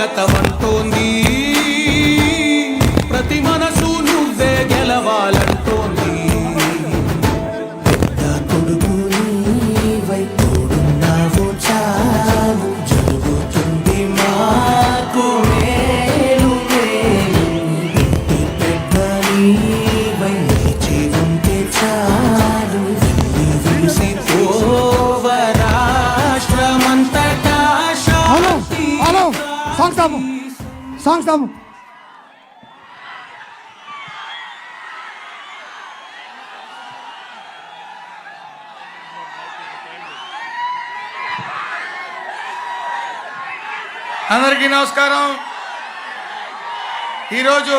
స్వాగతమంటోంది song stop song stop అందరికీ నమస్కారం. ఈరోజు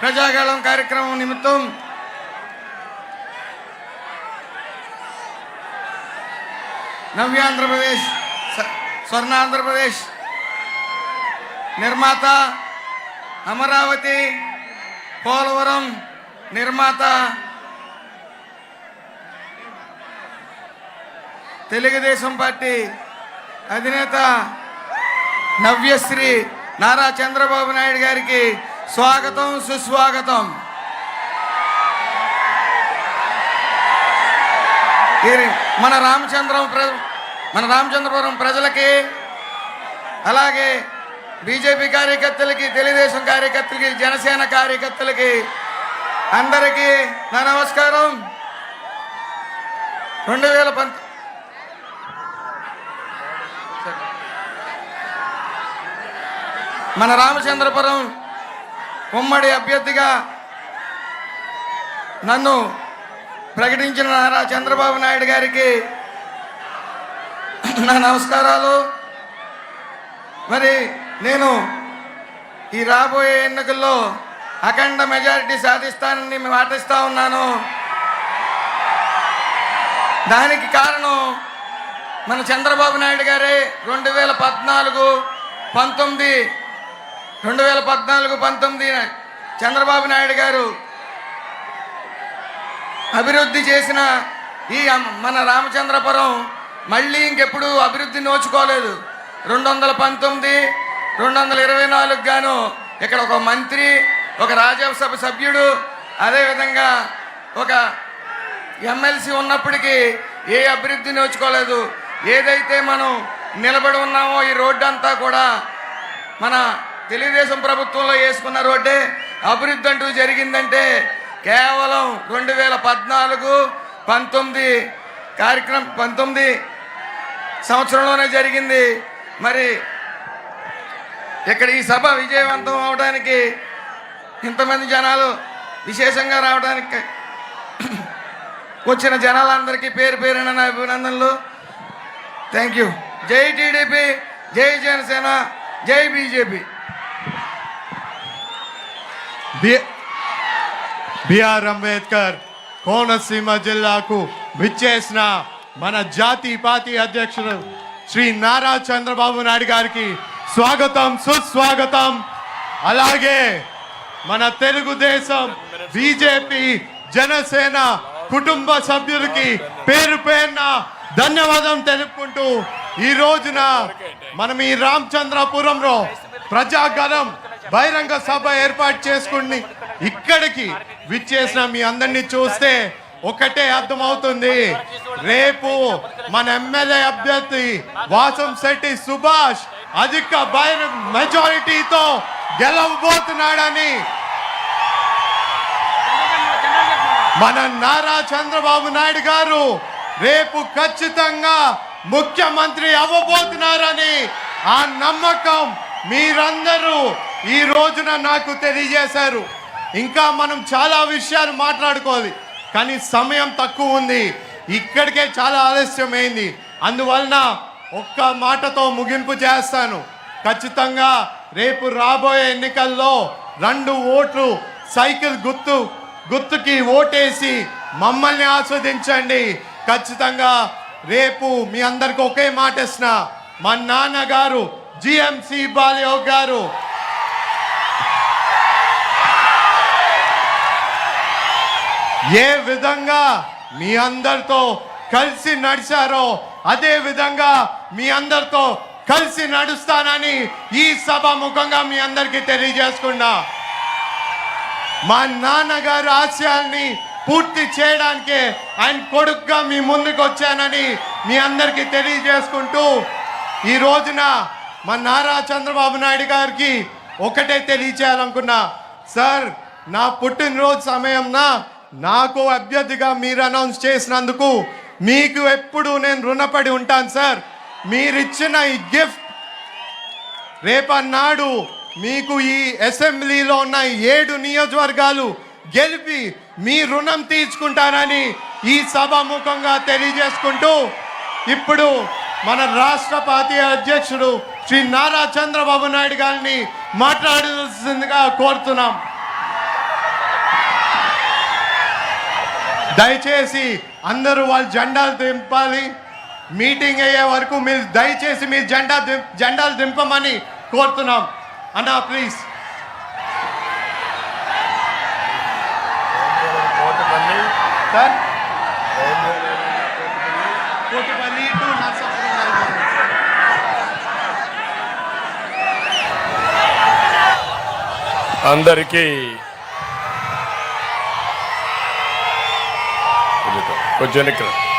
ప్రజాగాళం కార్యక్రమం నిమిత్తం నవ్యాంధ్రప్రదేశ్ స్వర్ణ ఆంధ్రప్రదేశ్ నిర్మాత అమరావతి పోలవరం నిర్మాత తెలుగుదేశం పార్టీ అధినేత నవ్యశ్రీ నారా చంద్రబాబు నాయుడు గారికి స్వాగతం సుస్వాగతం. మన రామచంద్రం ప్ర మన రామచంద్రపురం ప్రజలకి అలాగే బీజేపీ కార్యకర్తలకి తెలుగుదేశం కార్యకర్తలకి జనసేన కార్యకర్తలకి అందరికీ నా నమస్కారం. రెండు వేల పంత మన రామచంద్రపురం ఉమ్మడి అభ్యర్థిగా నన్ను ప్రకటించిన నారా చంద్రబాబు నాయుడు గారికి నా నమస్కారాలు. మరి నేను ఈ రాబోయే ఎన్నికల్లో అఖండ మెజారిటీ సాధిస్తానని మాటిస్తా ఉన్నాను. దానికి కారణం మన చంద్రబాబు నాయుడు గారే. రెండు వేల పద్నాలుగు పంతొమ్మిది రెండు వేల పద్నాలుగు పంతొమ్మిది చంద్రబాబు నాయుడు గారు అభివృద్ధి చేసిన ఈ మన రామచంద్రపురం మళ్ళీ ఇంకెప్పుడు అభివృద్ధి నోచుకోలేదు. రెండు వందల పంతొమ్మిది రెండు వందల ఇరవై నాలుగు గాను ఇక్కడ ఒక మంత్రి ఒక రాజ్యసభ సభ్యుడు అదేవిధంగా ఒక ఎమ్మెల్సీ ఉన్నప్పటికీ ఏ అభివృద్ధి నోచుకోలేదు. ఏదైతే మనం నిలబడి ఉన్నామో ఈ రోడ్డు అంతా కూడా మన తెలుగుదేశం ప్రభుత్వంలో వేసుకున్న రోడ్డే. అభివృద్ధి అంటూ జరిగిందంటే కేవలం రెండు వేల పద్నాలుగు పంతొమ్మిది కార్యక్రమం పంతొమ్మిది సంవత్సరంలోనే జరిగింది. మరి ఇక్కడ ఈ సభ విజయవంతం అవడానికి ఇంతమంది జనాలు విశేషంగా రావడానికి వచ్చిన జనాలందరికీ పేరు పేరున నా అభినందనలు. థ్యాంక్ యూ జై టీడీపీ జై జనసేన జై BJP. B- BR Ambedkar Konaseema జిల్లాకు విచ్చేసిన మన జాతి పార్టీ అధ్యక్షుడు శ్రీ నారా చంద్రబాబు నాయుడు గారికి స్వాగతం సుస్వాగతం. అలాగే మన తెలుగుదేశం బీజేపీ జనసేన కుటుంబ సభ్యులకి పేరు పేరున ధన్యవాదం తెలుపుకుంటూ ఈ రోజున మనం ఈ రామచంద్రపురంలో ప్రజాగలం బహిరంగ సభ ఏర్పాటు చేసుకుని ఇక్కడికి విచ్చేసిన మీ అందరినీ చూస్తే ఒకటే అర్థమవుతుంది. రేపు మన ఎమ్మెల్యే అభ్యర్థి వాసం శెట్టి సుభాష్ అధిక బహిరంగ మెజారిటీతో గెలవబోతున్నాడని. మన నారా చంద్రబాబు నాయుడు గారు రేపు ఖచ్చితంగా ముఖ్యమంత్రి అవ్వబోతున్నారని ఆ నమ్మకం మీరందరూ ఈ రోజున నాకు తెలియజేశారు. ఇంకా మనం చాలా విషయాలు మాట్లాడుకోవాలి. కానీ సమయం తక్కువ ఉంది. ఇక్కడికే చాలా ఆలస్యమైంది. అందువలన ఒక్క మాటతో ముగింపు చేస్తాను. ఖచ్చితంగా రేపు రాబోయే ఎన్నికల్లో రెండు ఓట్లు సైకిల్ గుర్తు గుర్తుకి ఓటేసి మమ్మల్ని ఆస్వాదించండి. ఖచ్చితంగా రేపు మీ అందరికి ఒకే మాట ఇస్తున్నా మా నాన్నగారు జిఎంసి బాలయోగ్ గారు ఏ విధంగా మీ అందరితో కలిసి నడిచారో అదే విధంగా మీ అందరితో కలిసి నడుస్తానని ఈ సభ ముఖంగా మీ అందరికీ తెలియజేసుకున్నా. మా నాన్నగారి ఆశయాల్ని పూర్తి చేయడానికే ఆయన కొడుకుగా మీ ముందుకు వచ్చానని మీ అందరికీ తెలియజేసుకుంటూ ఈ రోజున మా నారా చంద్రబాబు నాయుడు గారికి ఒకటే తెలియచేయాలనుకున్నా. సార్ నా పుట్టినరోజు సమయంన నాకు అభ్యర్థిగా మీరు అనౌన్స్ చేసినందుకు మీకు ఎప్పుడు నేను రుణపడి ఉంటాను సార్ మీరిచ్చిన ఈ గిఫ్ట్ రేపన్నాడు మీకు ఈ అసెంబ్లీలో ఉన్న ఏడు నియోజకవర్గాలు గెలిపి మీ రుణం తీర్చుకుంటారని ఈ సభాముఖంగా తెలియజేసుకుంటూ ఇప్పుడు మన రాష్ట్ర పార్టీ అధ్యక్షుడు శ్రీ నారా చంద్రబాబు నాయుడు గారిని మాట్లాడాల్సిందిగా కోరుతున్నాం. దయచేసి అందరూ వాళ్ళ జెండాలు దింపాలి. మీటింగ్ అయ్యే వరకు మీరు దయచేసి మీ జెండా జెండాలు దింపమని కోరుతున్నాం. అన్నా ప్లీజ్ సార్? కోటిపల్లి టు. అందరికీ progenitor.